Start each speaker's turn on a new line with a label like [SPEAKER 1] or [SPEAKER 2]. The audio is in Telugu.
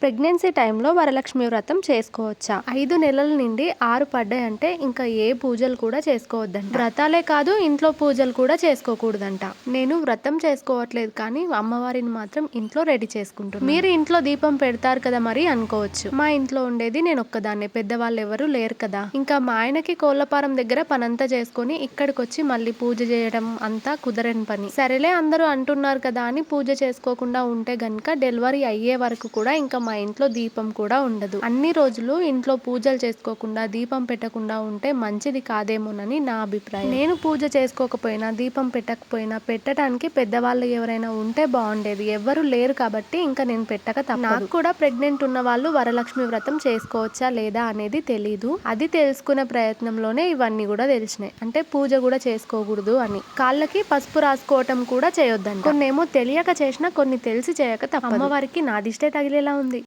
[SPEAKER 1] ప్రెగ్నెన్సీ టైంలో వరలక్ష్మి వ్రతం చేసుకోవచ్చా? ఐదు నెలల నుండి ఆరు పడ్డాయంటే ఇంకా ఏ పూజలు కూడా చేసుకోవద్దంట. వ్రతాలే కాదు ఇంట్లో పూజలు కూడా చేసుకోకూడదంట. నేను వ్రతం చేసుకోవట్లేదు కానీ అమ్మవారిని మాత్రం ఇంట్లో రెడీ చేసుకుంటున్నాను మీరు ఇంట్లో దీపం పెడతారు కదా మరి అనుకోవచ్చు. మా ఇంట్లో ఉండేది నేను ఒక్కదాన్నే. పెద్దవాళ్ళు ఎవరు లేరు కదా. ఇంకా మా ఆయనకి కోళ్ళపారం దగ్గర పనంతా చేసుకొని ఇక్కడికి వచ్చి మళ్ళీ పూజ చేయడం అంతా కుదరని పని. సరేలే అందరూ అంటున్నారు కదా అని పూజ చేసుకోకుండా ఉంటే గనుక డెలివరీ అయ్యే వరకు కూడా ఇంకా మా ఇంట్లో దీపం కూడా ఉండదు. అన్ని రోజులు ఇంట్లో పూజలు చేసుకోకుండా దీపం పెట్టకుండా ఉంటే మంచిది కాదేమోనని నా అభిప్రాయం. నేను పూజ చేసుకోకపోయినా దీపం పెట్టకపోయినా పెట్టడానికి పెద్దవాళ్ళు ఎవరైనా ఉంటే బాగుండేది. ఎవరు లేరు కాబట్టి ఇంకా నేను పెట్టక తప్ప నాకు కూడా ప్రెగ్నెంట్ ఉన్న వాళ్ళు వరలక్ష్మి వ్రతం చేసుకోవచ్చా లేదా అనేది తెలీదు. అది తెలుసుకునే ప్రయత్నంలోనే ఇవన్నీ కూడా తెలిసినాయి. అంటే పూజ కూడా చేసుకోకూడదు అని. కాళ్ళకి పసుపు రాసుకోవటం కూడా చేయొద్దండి కొన్నేమో తెలియక చేసినా కొన్ని తెలిసి చేయక తప్ప అమ్మవారికి నా దిష్టే తగిలేలా ఉంది.